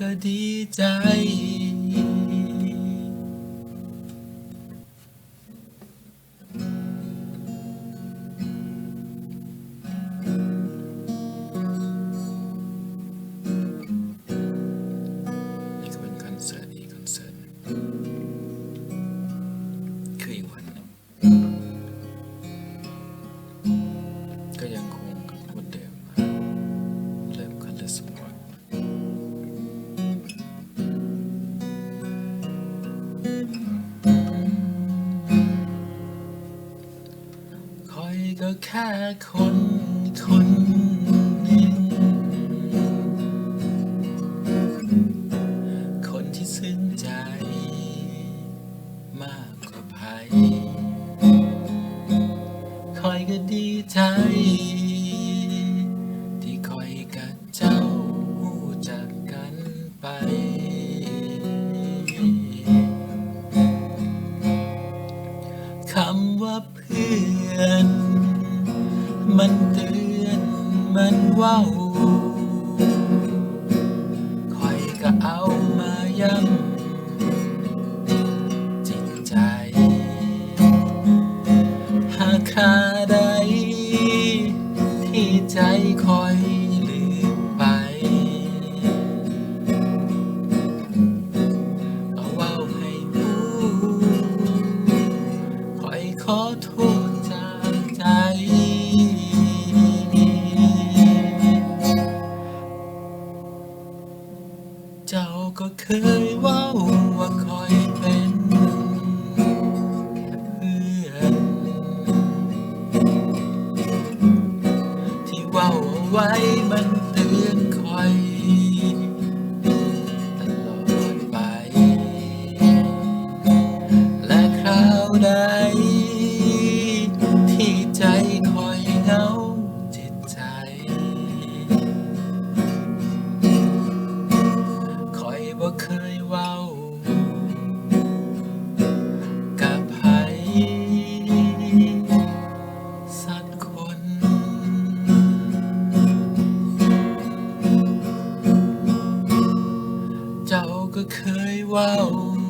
ก็ดีใจ ก็แค่คนคนหนึ่งคนที่ซึ้งใจ มากกว่าภัยคอยก็ดีใจ ที่คอยกับเจ้ารู้จักกันไปคำว่าเพื่อน มันเตือนมันว่าคอยก็เอามาย้ำจิตใจ หากขาใดที่ใจคอย เจ้าก็เคยว่าว่าคอยเป็นแค่เพื่อนที่ว่าเอาไว้มันเตือนคอยตลอดไป และคราวใด very well